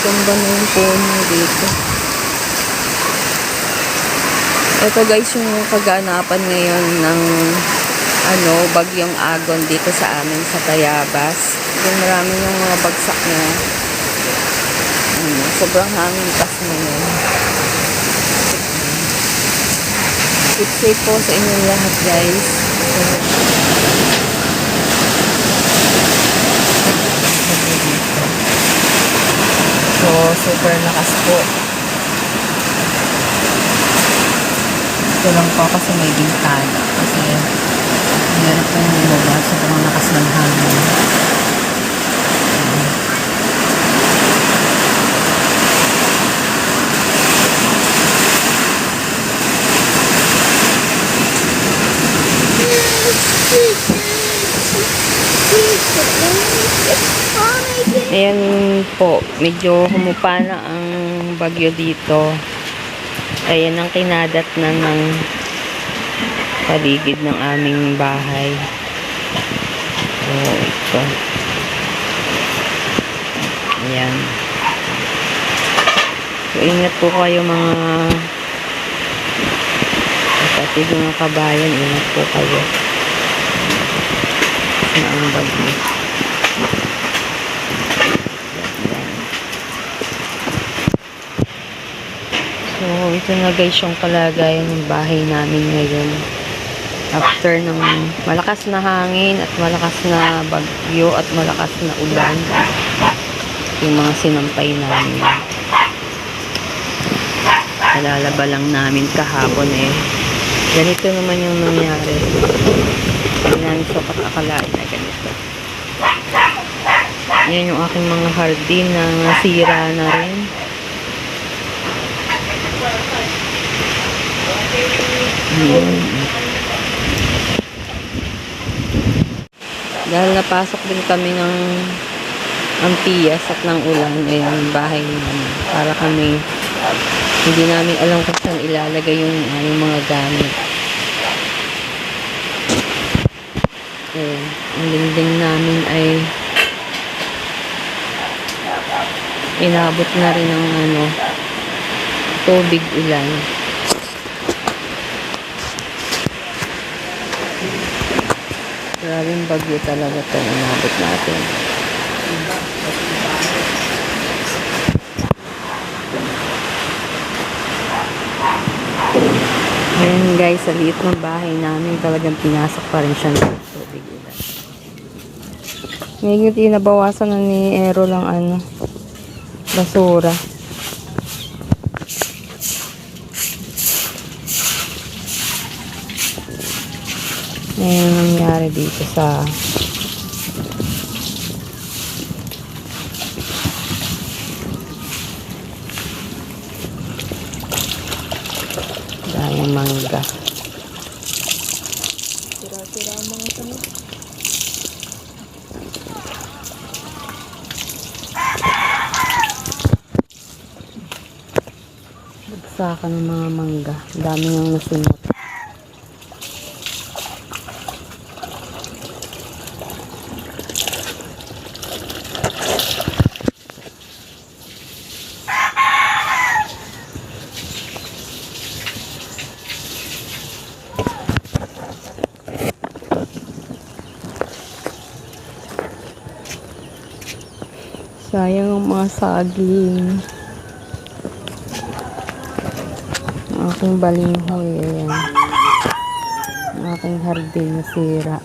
Tumba na yung puno dito. Ito guys yung kaganapan ngayon ng ano, bagyong agon dito sa amin sa Tayabas. Yung marami yung mga bagsak niya. Ano, sobrang hangin kas ngayon. Keep safe po sa inyong lahat guys. So, super lakas po. Ito lang po kasi may bintana. Kasi meron pong lumabas. Sobrang lakas ng hangin. Ayan po, medyo humupa na ang bagyo dito. Ayan ang kinadat na ng paligid ng aming bahay. So, ito. Ayan. So, ingat po kayo mga kapatid mga kabayan. Ingat po kayo. Na ang bagyo. So, ito na guys yung kalagayan ng bahay namin ngayon. After ng malakas na hangin at malakas na bagyo at malakas na ulan. Yung mga sinampay namin. Nalalaba lang namin kahapon eh. Ganito naman yung nangyari. Hindi namin sokat akalain na ganito. Yan yung aking mga hardin na nasira na rin. Dahil napasok din kami ng ang at ng ulan, ay ang bahay namin. Para kami, hindi namin alam kung saan ilalagay yung aming mga gamit. Ayan, ang dingding namin ay inabot na rin ng ano, tubig ulan. Grabing bagyo talaga ito inabot natin. Ayan guys, sa liit ng bahay namin talagang pinasok pa rin siya ng tubig ulan. Ngayon tinabawasan na ni Ero lang ano, basura. Ngayon ang nangyari dito sa dahil mangga. Sira-sira ang mga ano. Bagsakan ng mga mangga. Ang dami nang nasunod. Sayang ang mga saging. Ang aking balinghoy, ayan. Ang aking hardin nasira.